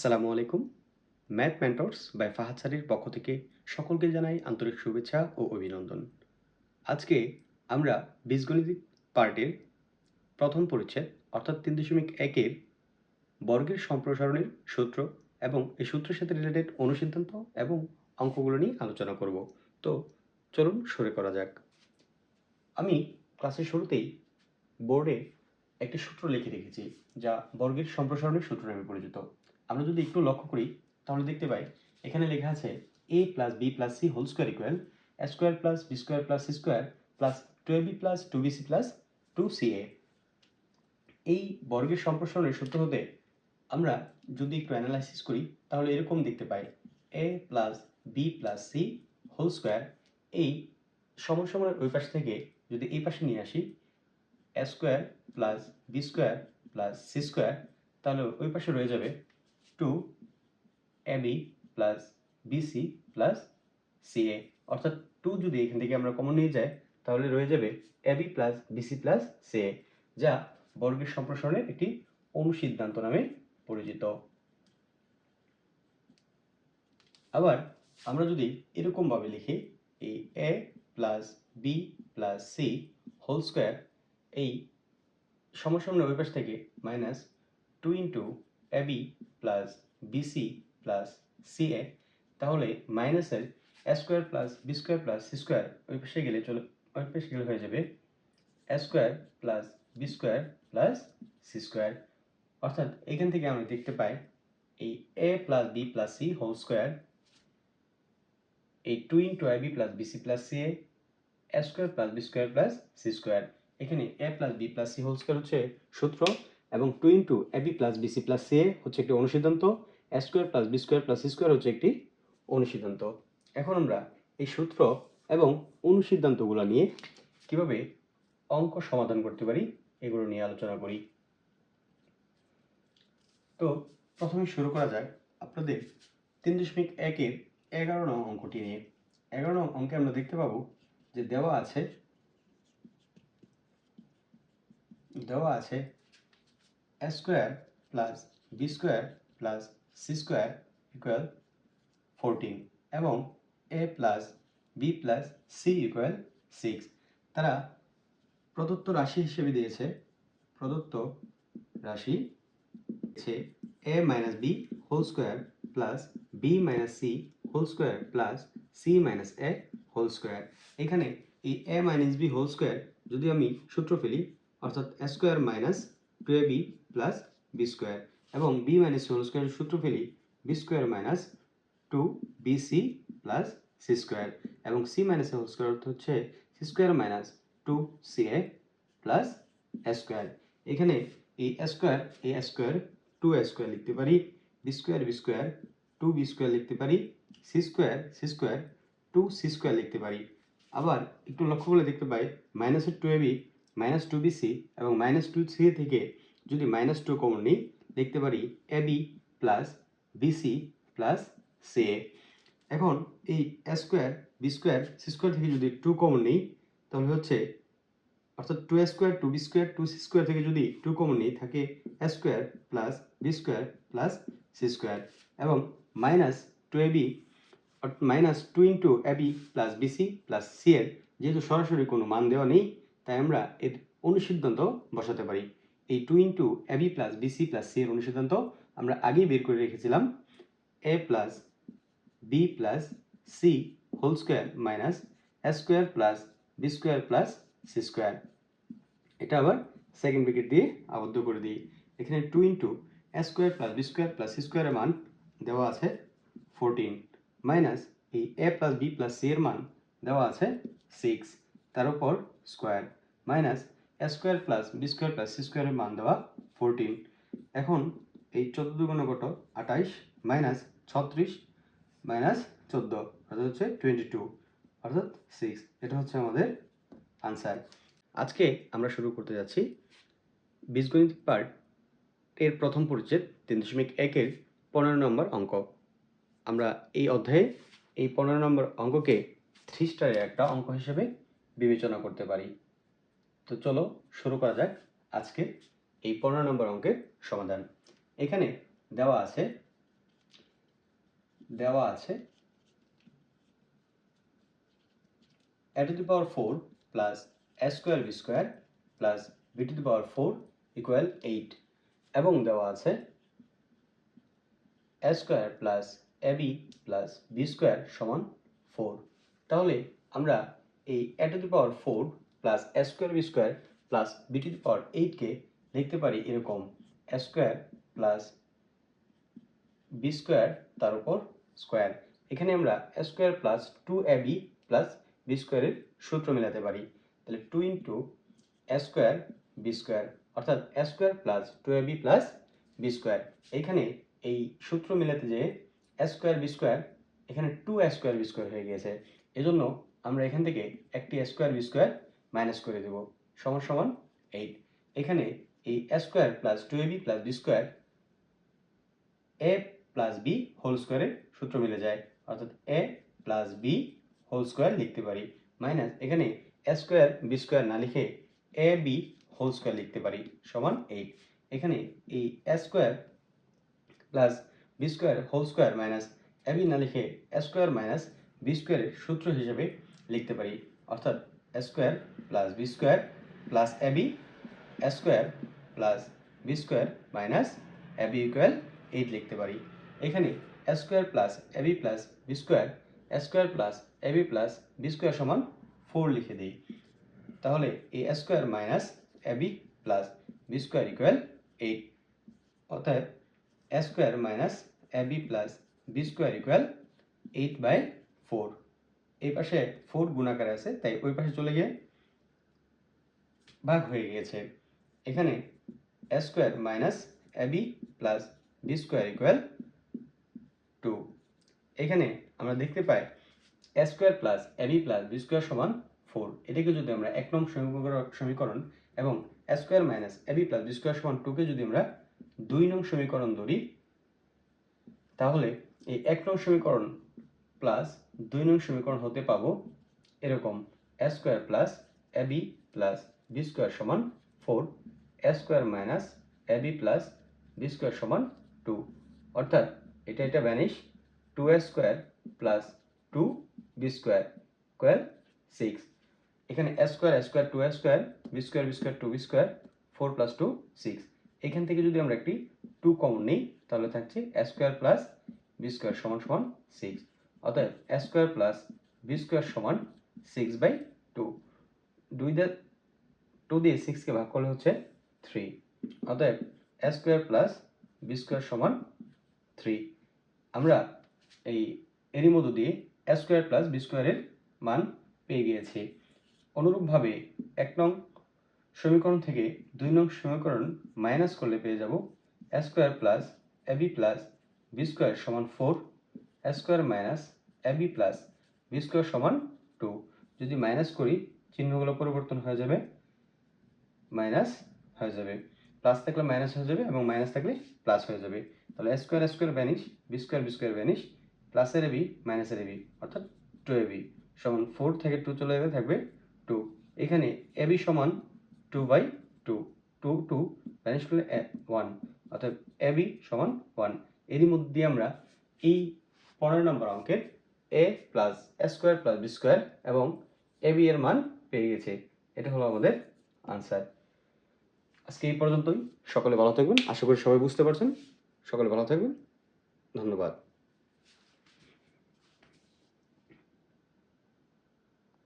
আসসালামু আলাইকুম। Math mentors by Fahad সারির পক্ষ থেকে সকলকে জানাই আন্তরিক শুভেচ্ছা ও অভিনন্দন। আজকে আমরা বীজগণিত পার্টের প্রথম পরিচ্ছেদ, অর্থাৎ তিন দশমিক একের বর্গের সম্প্রসারণের সূত্র এবং এই সূত্রের সাথে রিলেটেড অনুসিদ্ধান্ত এবং অঙ্কগুলো নিয়ে আলোচনা করব। তো চলুন শুরু করা যাক। আমি ক্লাসের শুরুতেই বোর্ডে একটি সূত্র লিখে রেখেছি, যা বর্গের সম্প্রসারণের সূত্র নামে পরিচিত। আমরা যদি একটু লক্ষ্য করি, তাহলে দেখতে পাই, এখানে লেখা আছে A plus B plus C whole square equal square plus B square plus C square plus twelve B plus two B C plus two C A এই বর্গের সম্প্রসারণের সূত্র হতে আমরা যদি একটু অ্যানালাইসিস করি, তাহলে এরকম দেখতে পাই A plus B plus C whole square এই সমসমের ওই পাশ থেকে যদি এই পাশে নিয়ে আসি A square plus B square plus C square, তাহলে ওই পাশে রয়ে যাবে two A B plus BC plus C A. অর্থাৎ টু যদি এখান থেকে আমরা কমন নিয়ে যাই, তাহলে রয়ে যাবে A B plus BC plus C A, যা বর্গের সম্প্রসারণের একটি অনুসিদ্ধান্ত নামে পরিচিত। আবার আমরা যদি এরকমভাবে লিখি, এই A plus B plus C whole square এই সমসামনে ওই পাশ থেকে minus two into A B plus BC plus C A তাহলে মাইনাসের A square plus B square plus C square ওই পাশে গেলে চলে, ওই পাশে গেলে হয়ে যাবে A square plus B square plus C square অর্থাৎ এখান থেকে আমরা দেখতে পাই এই A plus B plus C whole square এই two into A B plus BC plus C A square plus B square plus C square এখানে A plus B plus C whole square হচ্ছে সূত্র এবং two into A B plus BC plus C A হচ্ছে একটি অনুসিদ্ধান্ত। A square plus B square plus C square হচ্ছে একটি অনুসিদ্ধান্ত। এখন আমরা এই সূত্র এবং অনুসিদ্ধান্তগুলো নিয়ে কীভাবে অঙ্ক সমাধান করতে পারি এগুলো নিয়ে আলোচনা করি। তো প্রথমে শুরু করা যাক আপনাদের তিন দশমিক একের এগারো নং অঙ্কটি নিয়ে। এগারো নং অঙ্কে আমরা দেখতে পাবো যে দেওয়া আছে দেওয়া আছে A square plus B square plus C square equal fourteen এবং A plus B plus C equal six তারা প্রদত্ত রাশি হিসেবে দিয়েছে। প্রদত্ত রাশি হচ্ছে A minus B whole square plus B minus C whole square plus C minus A whole square এখানে এই A minus B whole square যদি আমি সূত্র ফেলি অর্থাৎ square minus two B plus B square এবং বি মাইনাস হোল স্কোয়ার সূত্র ফেলি B square minus two B C plus C square এবং সি মাইনাস হোল স্কোয়ার অর্থ হচ্ছে C square minus two C A plus square এখানে এই square এই square two square লিখতে পারি B square B square two B square লিখতে পারি C square C square two C square লিখতে পারি। আবার একটু লক্ষ্য করে দেখতে পাই মাইনাসের two B minus two B C এবং মাইনাস টু সি থেকে যদি মাইনাস টু কমন নিই লিখতে পারি A B plus BC plus C A এখন এই A square B square C square থেকে যদি টু কমন নিই, তাহলে হচ্ছে, অর্থাৎ two A square two B square two C square থেকে যদি টু কমন নিই, থাকে A square plus B square plus C square এবং minus two A B minus two into A B plus BC plus C এর যেহেতু সরাসরি কোনো মান দেওয়া নেই তাই আমরা এর অনুসিদ্ধান্ত বসাতে পারি। এই two into A B plus BC plus C এর অনুসিদ্ধান্ত আমরা আগেই বের করে রেখেছিলাম। A plus B plus C whole square minus A square plus B square plus C square এটা আবার সেকেন্ড ব্রেকেট দিয়ে আবদ্ধ করে দিই। এখানে two into A square plus B square plus C স্কোয়ারের মান দেওয়া আছে ফোরটিন মাইনাস এই A plus B plus C এর মান দেওয়া আছে সিক্স তার উপর square minus A square plus B square plus C স্কোয়ারের মান দেওয়া ফোরটিন এখন এই চোদ্দ দুগুণ কত? আঠাইশ মাইনাস ছত্রিশ মাইনাস চোদ্দ, অর্থাৎ হচ্ছে টোয়েন্টি টু অর্থাৎ সিক্স এটা হচ্ছে আমাদের আনসার আজকে আমরা শুরু করতে যাচ্ছি বীজগণিত পার্ট এর প্রথম পরিচ্ছেদ তিন দশমিক একের পনেরো নম্বর অঙ্ক। আমরা এই অধ্যায়ে এই পনেরো নম্বর অঙ্ককে থ্রি স্টারের একটা অঙ্ক হিসেবে বিবেচনা করতে পারি। তো চলো শুরু করা যাক আজকে এই পনেরো নম্বর অঙ্কের সমাধান। এখানে দেওয়া আছে দেওয়া আছে A power four plus S square B square plus B power four equal eight এবং দেওয়া আছে A square plus A plus B square সমান ফোর তাহলে আমরা এই A to the power four plus square B square plus B to the power এইটকে লিখতে পারি এরকম স্কোয়ার প্লাস বি স্কোয়ার তার উপর স্কোয়ার এখানে আমরা square plus two A B plus B স্কোয়ারের সূত্র মেলাতে পারি। তাহলে two into square B square অর্থাৎ square plus two A B plus B square এখানে এই সূত্র মেলাতে যে স্কোয়ার বি স্কোয়ার এখানে টু স্কোয়ার বি স্কোয়ার হয়ে গিয়েছে। এজন্য আমরা এখান থেকে একটি square b square মাইনাস করে দেব। সমান সমান এইট এখানে এই square plus two A B plus B square A plus B whole স্কোয়ারের সূত্র মিলে যায়। অর্থাৎ A plus B whole square লিখতে পারি। মাইনাস এখানে এ স্কোয়ার বি স্কোয়ার না লিখে এ বি হোল স্কোয়ার লিখতে পারি। সমান এইট এখানে এই A square plus B square whole square minus A B না লিখে স্কোয়ার মাইনাস বি স্কোয়ারের সূত্র হিসেবে লিখতে পারি। অর্থাৎ square plus B square plus A B square plus B square minus A B equal eight লিখতে পারি। এখানে square plus A B plus B square square plus A B plus B square সমান ফোর লিখে দিই। তাহলে A square minus A B plus B square equal eight A square minus A B plus B square equal eight by four এই পাশে four গুণাকারে আছে, তাই ওই পাশে চলে গিয়ে ভাগ হয়ে গিয়েছে। এখানে A square minus A B plus B square equal two এখানে আমরা দেখতে পাই A square plus A B plus B square সমান ফোর এটাকে যদি আমরা এক নং সমীকরণ সমীকরণ এবং A square minus A B plus B square সমান টুকে যদি আমরা দুই নং সমীকরণ ধরি, তাহলে এই এক নং সমীকরণ প্লাস দুই নং সমীকরণ হতে পাবো এরকম A square plus A B plus B square সমান four A square minus A B plus B square সমান টু অর্থাৎ এটা এটা vanish two A square plus two B square square six এখানে A square A square two A square B square B square two B square four plus two six এখান থেকে যদি আমরা একটি টু কমন নিই, তাহলে থাকছে A square plus B square সমান সমান সিক্স অতএব A square plus B square সমান সিক্স বাই টু দুই দিয়ে টু দিয়ে সিক্সকে ভাগ করলে হচ্ছে থ্রি অতএব A square plus B square সমান থ্রি আমরা এই এরই মধ্য দিয়ে এ স্কোয়ার প্লাস বি স্কোয়ারের মান পেয়ে গিয়েছি। অনুরূপভাবে এক নং সমীকরণ থেকে দুই নং সমীকরণ মাইনাস করলে পেয়ে যাব A square plus A B plus B square সমান four A square minus A B plus B square সমান টু যদি মাইনাস করি, চিহ্নগুলো পরিবর্তন হয়ে যাবে মাইনাস হয়ে যাবে। প্লাস থাকলে মাইনাস হয়ে যাবে এবং মাইনাস থাকলে প্লাস হয়ে যাবে। তাহলে square square vanish B square B square vanish প্লাসের এবি মাইনাসের এবি অর্থাৎ টু এবি সমান ফোর থেকে টু চলে যাবে থাকবে টু এখানে এবি সমান two by two two two vanish করলে ওয়ান অর্থাৎ এবি সমান ওয়ান এরই মধ্যে আমরা এই পনেরো নম্বর অঙ্কের A plus square plus B square এবং এ বি এর মান পেয়ে গেছে। এটা হলো আমাদের আনসার আজকে এই পর্যন্তই। সকলে ভালো থাকবেন। আশা করি সবাই বুঝতে পারছেন। সকলে ভালো থাকবেন। ধন্যবাদ।